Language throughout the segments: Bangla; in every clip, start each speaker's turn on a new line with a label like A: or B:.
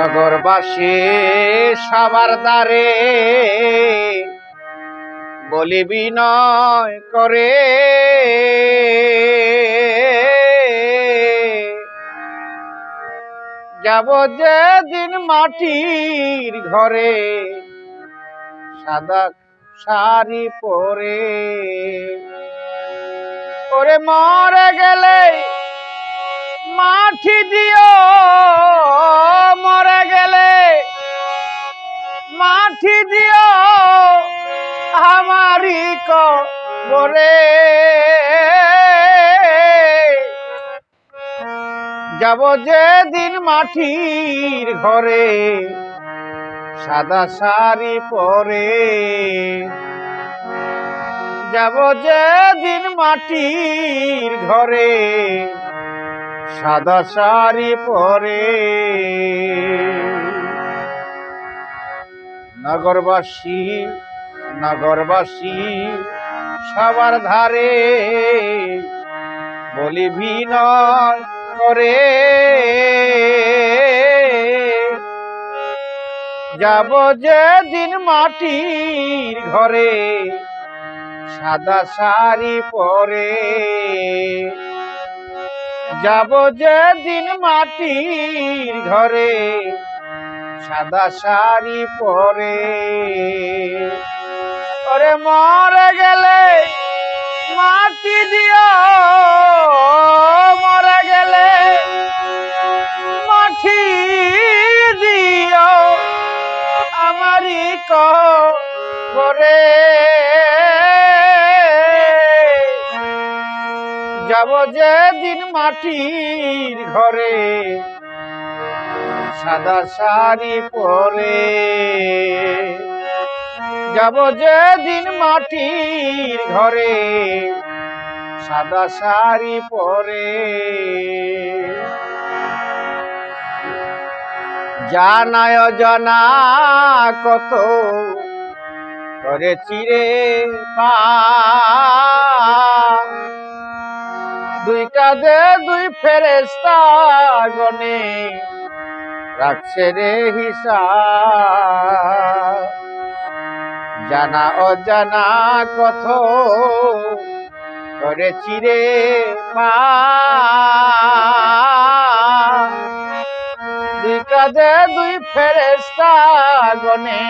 A: নগরবাসী সবার দ্বারে বলি বিনয় করে। যাব যে দিন মাটির ঘরে সাদা শাড়ি পরে। ওরে মরে গেলে মাটি দিও, মরে গেলে। মাটি দিও আমারি কবরে। যাব যে দিন মাটির ঘরে, সাদা শাড়ি পরে। যাব যে দিন মাটির ঘরে সাদা শাড়ি পরে। নগরবাসী নগরবাসী, সবার ধারে বলি বিনয় করে। যাব যে দিন মাটির ঘরে সাদা শাড়ি পরে। যাব যে দিন মাটির ঘরে, সাদা শাড়ি পরে। ওরে মরে গেলে মাটি দিও, মরে গেলে মাটি দিও। আমারি করে যাব যে দিন মাটির ঘরে। সাদা শাড়ি পরে যাব যে দিন মাটির ঘরে। সাদা শাড়ি পরে জানায় জানা কত করে চিরে পা দুই কাঁধে দুই ফেরেস্তা গনে রাখছে রে হিসাব। জানা অজানা কত করে চিরে মা। দুই কাঁধে দুই ফেরেস্তা গনে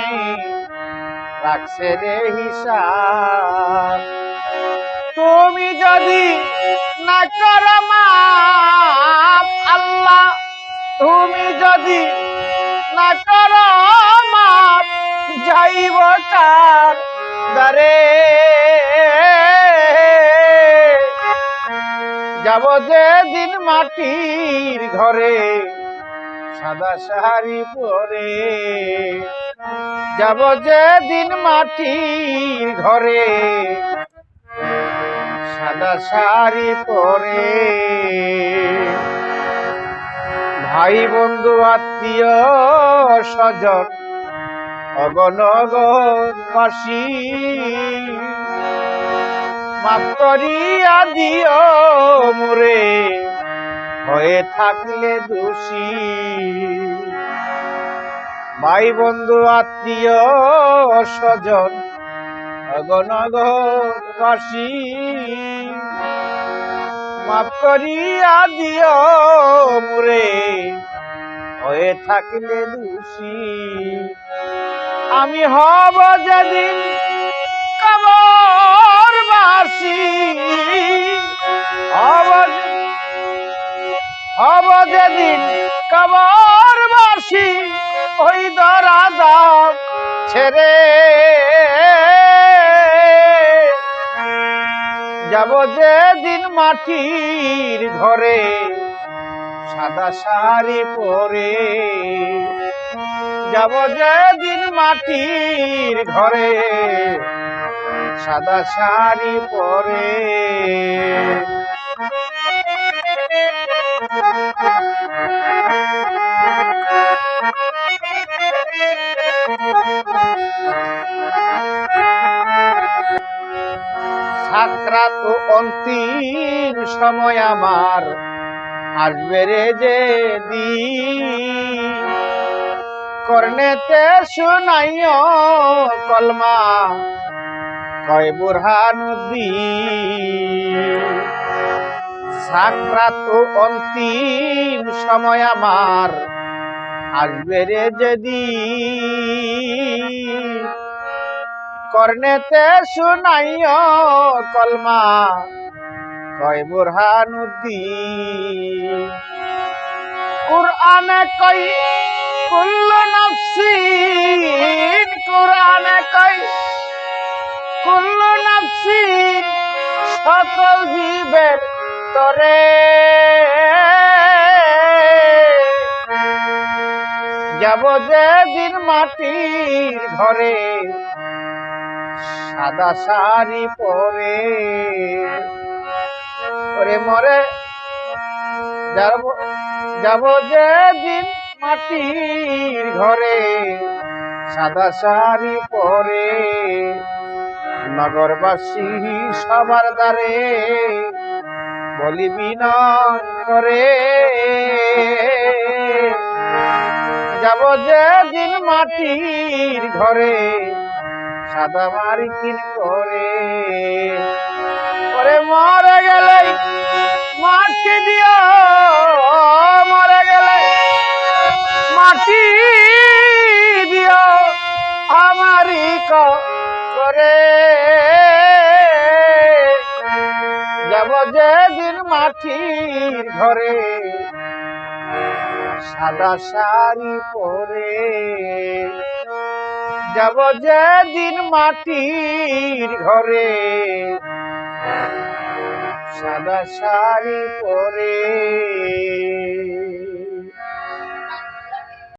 A: রাখছে রে হিসাব। তুমি যদি না করো আল্লাহ, তুমি যদি না করো মাপ যাইব কার দারে যাব যে দিন মাটির ঘরে, সাদা শাড়ি পরে। যাব যে দিন মাটির ঘরে সাদা শাড়ি পরে। ভাই বন্ধু, আত্মীয় স্বজন অগনগরবাসী মাপ করিয়া দিও মোরে হয়ে থাকলে দোষী। ভাই বন্ধু, আত্মীয় স্বজন অগনগরবাসী মাপ করিয়া দিও মুরে। হয়ে থাকলে দোষী। আমি হব যেদিন কবরবাসী। হব যে- হব যেদিন কবরবাসী। ওই দরা দাও ছেড়ে যাব যে দিন মাটির ঘরে, সাদা শাড়ি পরে। যাব যে দিন মাটির ঘরে, সাদা শাড়ি পরে। ও অন্তিম সময় আমার আসবে রে যে দিন কর্ণেতে শুনাইও কলমা, কয় বুরহানুদ্দিন সাকরাত অন্তিম সময় আমার আসবে রে যেদিন। কর্ণেতে শুনাইও কলমা। কয় বুরহানুদ্দিন কুরআনে কই কুল্লু নাফসিন। কুরআনে কই কুল্লু নাফসিন। সকল জীবের তরে। যাব যে দিন মাটির ঘরে। সাদা শাড়ি পরে। ওরে মরে, যাব যাব যে দিন মাটির ঘরে, সাদা শাড়ি পরে। নগরবাসী সবার দ্বারে বলি বিনয় করে। যাব যে দিন মাটির ঘরে সাদা মার্কিন করে। ওরে মরে গেলে, মাটি দিও, মরে গেলে মাটি দিও আমারই ক- করে। যাব যে দিন মাটির ঘরে সাদা শাড়ি পরে। যাব যে দিন মাটির ঘরে। সাদা শাড়ি পরে।